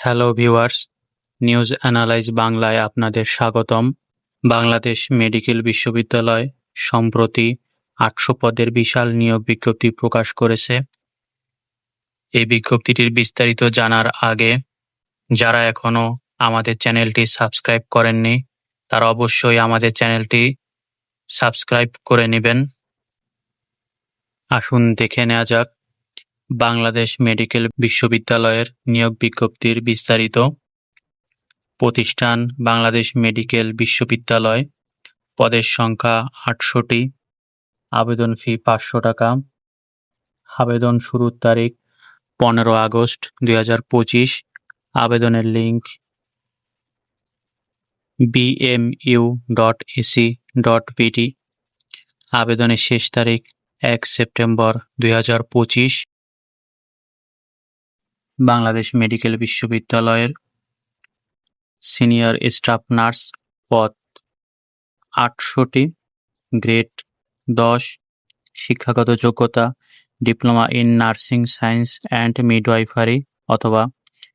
Hello viewers news analyse বাংলায় আপনাদের স্বাগতম। বাংলাদেশ মেডিকেল বিশ্ববিদ্যালয় সম্প্রতি আটশো পদের বিশাল নিয়োগ বিজ্ঞপ্তি প্রকাশ করেছে। এই বিজ্ঞপ্তিটির বিস্তারিত জানার আগে, যারা এখনও আমাদের চ্যানেলটি সাবস্ক্রাইব করেননি, তারা অবশ্যই আমাদের চ্যানেলটি সাবস্ক্রাইব করে নেবেন। আসুন দেখে নেওয়া যাক। বাংলাদেশ মেডিকেল বিশ্ববিদ্যালয়ের নিয়োগ বিজ্ঞপ্তির বিস্তারিত প্রতিষ্ঠান বাংলাদেশ মেডিকেল বিশ্ববিদ্যালয়। পদের সংখ্যা আটশোটি আবেদন ফি পাঁচশো টাকা। আবেদন শুরুর তারিখ পনেরো আগস্ট দুই হাজার পঁচিশ। আবেদনের link BMU dot AC dot BD আবেদনের শেষ তারিখ এক সেপ্টেম্বর দুই হাজার পঁচিশ। বাংলাদেশ মেডিকেল বিশ্ববিদ্যালয়ের সিনিয়র স্টাফ নার্স পদ আটশোটি গ্রেড দশ, শিক্ষাগত যোগ্যতা, diploma in nursing science and midwifery অথবা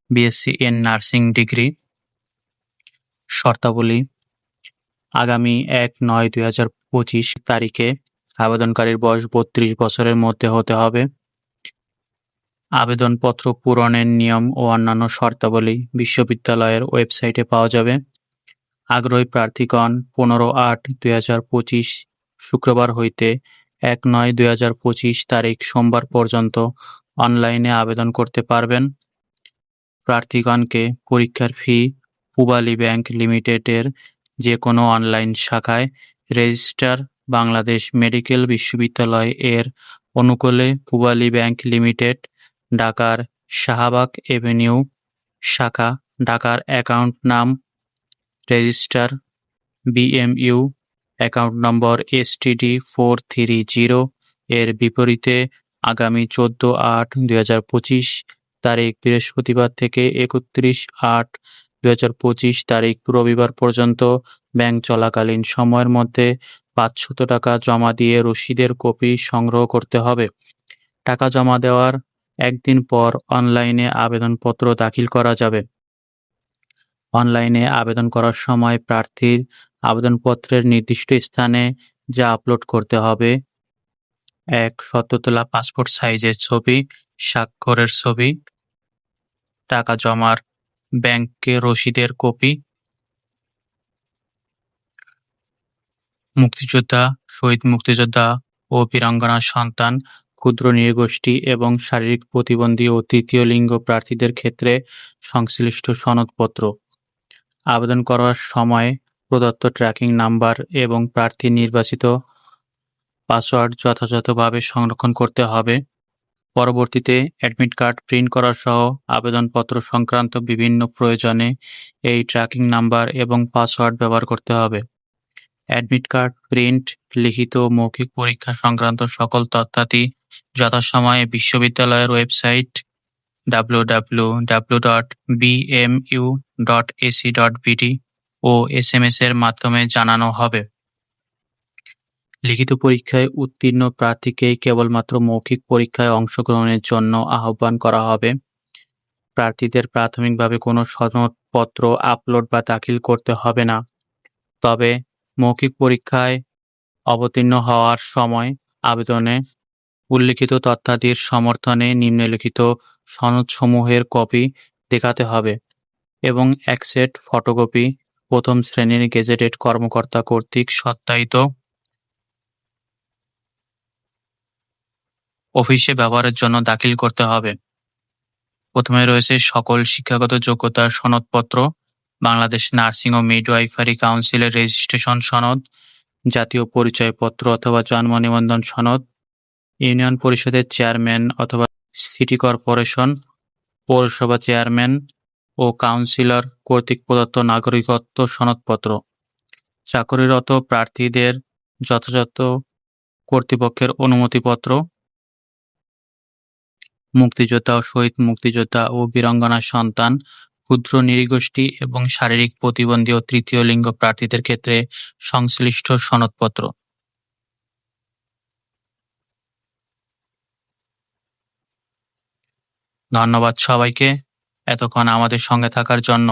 বিএসসি ইন নার্সিং ডিগ্রি। শর্তাবলী, আগামী এক নয় দুই হাজার পঁচিশ তারিখে আবেদনকারীর বয়স বত্রিশ বছরের মধ্যে হতে হবে। আবেদনপত্র পূরণের নিয়ম ও অন্যান্য শর্তাবলী বিশ্ববিদ্যালয়ের ওয়েবসাইটে পাওয়া যাবে। আগ্রহী প্রার্থীগণ, পনেরো আট দুই হাজার পঁচিশ শুক্রবার হইতে এক নয় দুই হাজার পঁচিশ তারিখ সোমবার পর্যন্ত অনলাইনে আবেদন করতে পারবেন। প্রার্থীগণকে পরীক্ষার ফি পূবালী ব্যাংক লিমিটেডের যে কোনো অনলাইন শাখায় রেজিস্টার বাংলাদেশ মেডিকেল বিশ্ববিদ্যালয় এর অনুকূলে পূবালী ব্যাংক লিমিটেড ঢাকার শাহবাগ এভিনিউ শাখা, ঢাকার অ্যাকাউন্ট নাম register BMU, account number S STD four three zero এর বিপরীতে আগামী চোদ্দ আট দুই হাজার পঁচিশ তারিখ বৃহস্পতিবার থেকে একত্রিশ আট দুই হাজার পঁচিশ তারিখ রবিবার পর্যন্ত ব্যাংক চলাকালীন সময়ের মধ্যে পাঁচশত টাকা জমা দিয়ে রসিদের কপি সংগ্রহ করতে হবে। টাকা জমা দেওয়ার একদিন পর অনলাইনে আবেদনপত্র দাখিল করা যাবে। অনলাইনে আবেদন করার সময় প্রার্থীর আবেদনপত্রের নির্দিষ্ট স্থানে যা আপলোড করতে হবে। এক, সত্যতলা পাসপোর্ট সাইজের ছবি, স্বাক্ষরের ছবি, টাকা জমার ব্যাংকে রসিদের কপি, মুক্তিযোদ্ধা, শহীদ মুক্তিযোদ্ধা ও বীরাঙ্গনার সন্তান ক্ষুদ্র নৃগোষ্ঠী এবং শারীরিক প্রতিবন্ধী ও তৃতীয় লিঙ্গ প্রার্থীদের ক্ষেত্রে সংশ্লিষ্ট সনদপত্র। আবেদন করার সময় প্রদত্ত ট্র্যাকিং নাম্বার এবং প্রার্থী নির্বাচিত পাসওয়ার্ড যথাযথভাবে সংরক্ষণ করতে হবে। পরবর্তীতে অ্যাডমিট কার্ড প্রিন্ট করা সহ আবেদনপত্র সংক্রান্ত বিভিন্ন প্রয়োজনে এই ট্র্যাকিং নাম্বার এবং পাসওয়ার্ড ব্যবহার করতে হবে। অ্যাডমিট কার্ড, প্রিন্ট, লিখিত মৌখিক পরীক্ষা সংক্রান্ত সকল তথ্যাদি যথাসময়ে বিশ্ববিদ্যালয়ের ওয়েবসাইট বিডি ও এস এম এস এর মাধ্যমে জানানো হবে। লিখিত পরীক্ষায় উত্তীর্ণ প্রার্থীকেই কেবলমাত্র মৌখিক পরীক্ষায় অংশগ্রহণের জন্য আহ্বান করা হবে। প্রার্থীদের প্রাথমিকভাবে কোনো সনদপত্র আপলোড বা দাখিল করতে হবে না। তবে মৌখিক পরীক্ষায় অবতীর্ণ হওয়ার সময় আবেদনে উল্লিখিত তথ্যাদির সমর্থনে নিম্নলিখিত সনদসমূহের কপি দেখাতে হবে এবং এক সেট ফটোকপি প্রথম শ্রেণির গেজেটেড কর্মকর্তা কর্তৃক সত্যায়িত অফিসে ব্যবহারের জন্য দাখিল করতে হবে। প্রথমে রয়েছে সকল শিক্ষাগত যোগ্যতার সনদপত্র, বাংলাদেশ নার্সিং ও মিডওয়াইফারি কাউন্সিলের রেজিস্ট্রেশন সনদ, জাতীয় পরিচয়পত্র অথবা জন্ম নিবন্ধন সনদ ইউনিয়ন পরিষদের চেয়ারম্যান অথবা সিটি কর্পোরেশন, পৌরসভা চেয়ারম্যান ও কাউন্সিলর কর্তৃক প্রদত্ত নাগরিকত্ব সনদপত্র। চাকরিরত প্রার্থীদের যথাযথ কর্তৃপক্ষের অনুমতিপত্র, মুক্তিযোদ্ধা ও শহীদ মুক্তিযোদ্ধা ও বীরাঙ্গনার সন্তান, ক্ষুদ্র নৃগোষ্ঠী এবং শারীরিক প্রতিবন্ধী ও তৃতীয় লিঙ্গ প্রার্থীদের ক্ষেত্রে সংশ্লিষ্ট সনদপত্র। ধন্যবাদ সবাইকে এতক্ষণ আমাদের সঙ্গে থাকার জন্য।